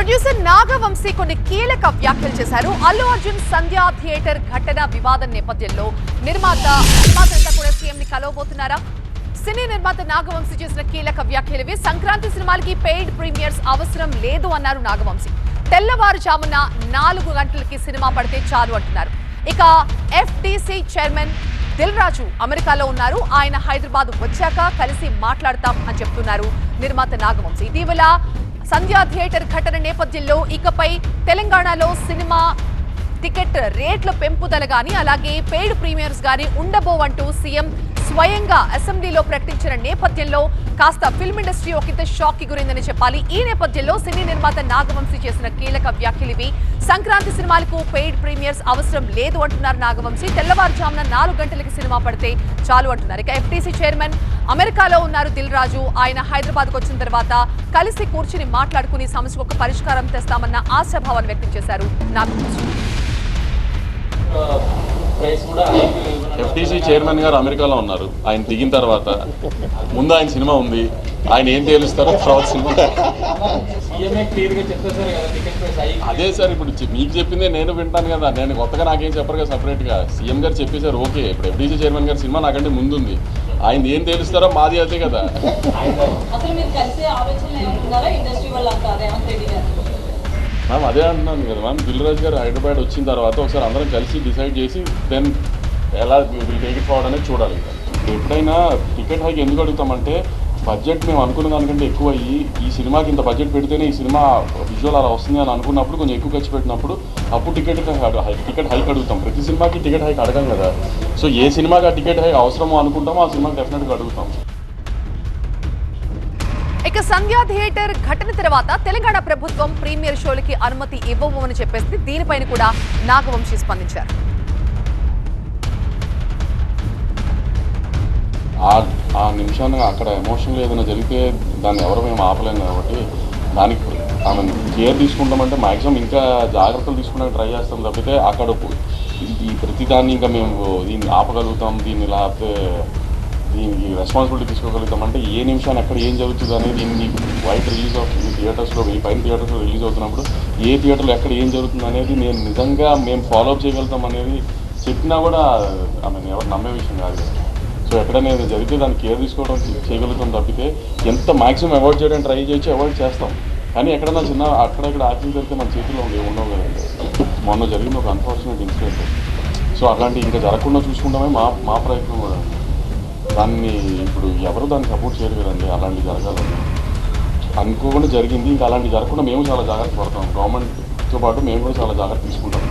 Producer Nagavamsi కొన్ని కీలక వ్యాఖ్యలు చేశారు. అల్లు అర్జున్ సంధ్యా థియేటర్ ఘటన వివాదం నేపథ్యంలో నిర్మాత నిర్మాతంతా కూడా సీఎం ని కలవబోతున్నారా? సినీ నిర్మాత నాగవంశీ చేసిన కీలక వ్యాఖ్యలు ఇవి. సంక్రాంతి సినిమాలకి పెయిడ్ ప్రీమియర్స్ అవసరం లేదు అన్నారు నాగవంశీ. తెల్లవారుజామున నాలుగు గంటలకి సినిమా పడితే చాలు అంటున్నారు. ఇక ఎఫ్డిసి చైర్మన్ దిల్ రాజు అమెరికాలో ఉన్నారు. ఆయన హైదరాబాద్ వచ్చాక కలిసి మాట్లాడతాం అని చెప్తున్నారు నిర్మాత నాగవంశీ. ఇటీవల సంధ్యా థియేటర్ ఘటన నేపథ్యంలో ఇకపై తెలంగాణలో సినిమా టికెట్ రేట్ల పెంపుదల గాని అలాగే పెయిడ్ ప్రీమియర్స్ గాని ఉండబోవంటూ సీఎం స్వయంగా అసెంబ్లీలో ప్రకటించిన నేపథ్యంలో కాస్త ఫిల్మ్ ఇండస్ట్రీ ఒకంత షాక్కి గురైందని చెప్పాలి. ఈ నేపథ్యంలో సినీ నిర్మాత నాగవంశీ చేసిన కీలక వ్యాఖ్యలు ఇవి. సంక్రాంతి సినిమాలకు పెయిడ్ ప్రీమియర్స్ అవసరం లేదు అంటున్నారు నాగవంశీ. తెల్లవారుజామున నాలుగు గంటలకి సినిమా పడితే చాలు అంటున్నారు. ఇక ఎఫ్టీసీ చైర్మన్ అమెరికాలో ఉన్నారు దిల్ రాజు. ఆయన హైదరాబాద్కు వచ్చిన తర్వాత కలిసి కూర్చుని మాట్లాడుకుని సమస్యకు ఒక పరిష్కారం తెస్తామన్న ఆశాభావాన్ని వ్యక్తం చేశారు నాగవంశీ. ఎఫ్టీసీ చైర్మన్ గారు అమెరికాలో ఉన్నారు. ఆయన దిగిన తర్వాత. ముందు ఆయన సినిమా ఉంది. ఆయన ఏం తేలుస్తారో తర్వాత సినిమా. అదే సార్ ఇప్పుడు మీకు చెప్పిందే నేను వింటాను కదా. నేను కొత్తగా నాకేం చెప్పరు కదా సపరేట్గా. సీఎం గారు చెప్పేశారు ఓకే. ఇప్పుడు ఎఫ్టీసీ చైర్మన్ గారు సినిమా నాకంటే ముందుంది. ఆయన ఏం తేలుస్తారో మాది అదే కదా. మ్యామ్ అదే అంటున్నాను కదా మ్యామ్. దిల్రాజ్ గారు హైదరాబాద్ వచ్చిన తర్వాత ఒకసారి అందరం కలిసి డిసైడ్ చేసి దెన్ ఎలా విల్ టేక్ అనేది చూడాలి. ఎప్పుడైనా టికెట్ హైక్ ఎందుకు అడుగుతామంటే బడ్జెట్ మేము అనుకున్న దానికంటే ఎక్కువ అయ్యి ఈ సినిమాకి ఇంత బడ్జెట్ పెడితేనే ఈ సినిమా విజువల్ అలా వస్తుంది అని అనుకున్నప్పుడు కొంచెం ఎక్కువ ఖర్చు పెట్టినప్పుడు అప్పుడు టికెట్ టికెట్ హైక్ అడుగుతాం. ప్రతి సినిమాకి టికెట్ హైక్ అడగం కదా. సో ఏ సినిమాకి ఆ టికెట్ హైక్ అవసరమో అనుకుంటామో ఆ సినిమాకి డెఫినెట్గా అడుగుతాం. ఇక సంధ్యా థియేటర్ ఘటన తర్వాత తెలంగాణ ప్రభుత్వం ప్రీమియర్ షోలకి అనుమతి ఇవ్వమని చెప్పేసి దీనిపైన కూడా నాగవంశీ స్పందించారు. ఆ ఆ నిమిషాన్ని అక్కడ ఎమోషనల్ ఏదైనా జరిగితే దాన్ని ఎవరు మేము ఆపలేము కాబట్టి దానికి ఆమె కేర్ తీసుకుంటామంటే మ్యాక్సిమం ఇంకా జాగ్రత్తలు తీసుకోవడానికి ట్రై చేస్తాం తప్పితే అక్కడ ఈ- ప్రతిదాన్ని ఇంకా మేము దీన్ని ఆపగలుగుతాం దీన్ని లేకపోతే దీనికి రెస్పాన్సిబిలిటీ తీసుకోగలుగుతాం. అంటే ఏ నిమిషాన్ని ఎక్కడ ఏం జరుగుతుంది అనేది ఇన్ని వైట్ రిలీజ్ అవుతుంది థియేటర్స్లో ఈ పైన థియేటర్స్లో రిలీజ్ అవుతున్నప్పుడు ఏ థియేటర్లో ఎక్కడ ఏం జరుగుతుంది అనేది నేను నిజంగా మేము ఫాలో అప్ చేయగలుగుతాం అనేది చెప్పినా కూడా ఐ మీన్ ఎవరు నమ్మే విషయం కాదు. సో ఎక్కడైనా ఏదో జరిగితే దాన్ని కేర్ తీసుకోవడం చేయగలుగుతాం తప్పితే ఎంత మాక్సిమం అవాయిడ్ చేయడానికి ట్రై చేయొచ్చు అవాయిడ్ చేస్తాం. కానీ ఎక్కడైనా చిన్న అక్కడక్కడ యాక్సిడెంట్ జరిగితే మన చేతిలో ఉండవు కదండి. మొన్న జరిగింది ఒక అన్ఫార్చునేట్ ఇన్సిడెంట్ సో అలాంటి ఇంకా జరగకుండా చూసుకుంటామే మా మా ప్రయత్నం కూడా. దాన్ని ఇప్పుడు ఎవరు దాన్ని సపోర్ట్ చేయరు కదండి అలాంటి జరగాలని అనుకోకుండా జరిగింది ఇంకా అలాంటి జరగకుండా మేము చాలా జాగ్రత్త పడతాం. గవర్నమెంట్తో పాటు మేము కూడా చాలా జాగ్రత్త తీసుకుంటాం.